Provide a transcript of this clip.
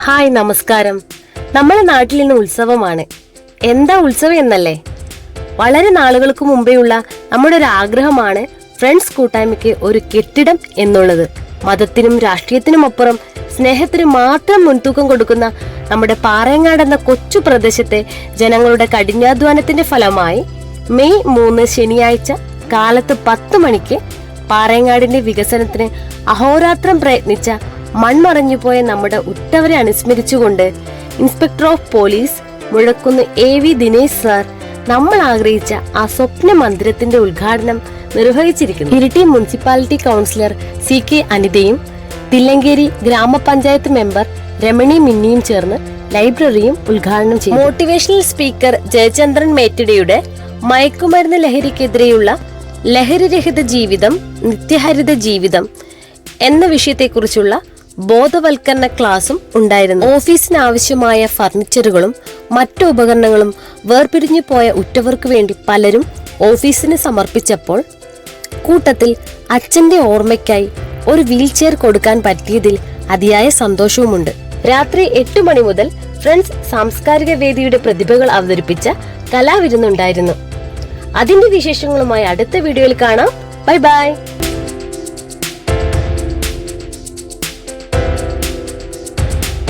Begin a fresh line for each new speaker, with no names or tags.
Hi നമസ്കാരം. നമ്മുടെ നാട്ടിൽ ഇന്ന് ഉത്സവമാണ്. എന്താ ഉത്സവം എന്നല്ലേ? വളരെ നാളുകൾക്ക് മുമ്പേയുള്ള നമ്മുടെ ഒരു ആഗ്രഹമാണ് ഫ്രണ്ട്സ് കൂട്ടായ്മയ്ക്ക് ഒരു കെട്ടിടം എന്നുള്ളത്. മതത്തിനും രാഷ്ട്രീയത്തിനും അപ്പുറം സ്നേഹത്തിന് മാത്രം മുൻതൂക്കം കൊടുക്കുന്ന നമ്മുടെ പാറയങ്ങാട് എന്ന കൊച്ചു പ്രദേശത്തെ ജനങ്ങളുടെ കഠിനാധ്വാനത്തിന്റെ ഫലമായി മെയ് മൂന്ന് ശനിയാഴ്ച കാലത്ത് പത്ത് മണിക്ക് പാറയങ്ങാടിന്റെ വികസനത്തിന് അഹോരാത്രം പ്രയത്നിച്ച മൺമറഞ്ഞുപോയ നമ്മുടെ ഉറ്റവരെ അനുസ്മരിച്ചുകൊണ്ട് inspector of police Muzhakkunnu A V Dinesh sir നമ്മൾ ആഗ്രഹിച്ച ആ സ്വപ്ന മന്ദിരത്തിന്റെ ഉദ്ഘാടനം നിർവഹിച്ചിരിക്കുന്നു. Iritty municipality councillor C K അനിതയും Thillankeri ഗ്രാമപഞ്ചായത്ത് മെമ്പർ രമണി മിന്നിയും ചേർന്ന് ലൈബ്രറിയും ഉദ്ഘാടനം ചെയ്തു. മോട്ടിവേഷണൽ സ്പീക്കർ ജയചന്ദ്രൻ മേറ്റിടയുടെ മയക്കുമരുന്ന് ലഹരിക്കെതിരെയുള്ള ലഹരിരഹിത ജീവിതം നിത്യഹരിത ജീവിതം എന്ന വിഷയത്തെക്കുറിച്ചുള്ള ബോധവൽക്കരണ ക്ലാസും ഉണ്ടായിരുന്നു. ഓഫീസിന് ആവശ്യമായ ഫർണിച്ചറുകളും മറ്റു ഉപകരണങ്ങളും വേർപിരിഞ്ഞു പോയ ഉറ്റവർക്ക് വേണ്ടി പലരും ഓഫീസിന് സമർപ്പിച്ചപ്പോൾ കൂട്ടത്തിൽ അച്ഛന്റെ ഓർമ്മയ്ക്കായി ഒരു വീൽ ചെയർ കൊടുക്കാൻ പറ്റിയതിൽ അതിയായ സന്തോഷവുമുണ്ട്. രാത്രി എട്ട് മണി മുതൽ ഫ്രണ്ട്സ് സാംസ്കാരിക വേദിയുടെ പ്രതിഭകൾ അവതരിപ്പിച്ച കലാവിരുന്നുണ്ടായിരുന്നു അതിന്റെ വിശേഷങ്ങളുമായി അടുത്ത വീഡിയോയിൽ കാണാം. Bye bye.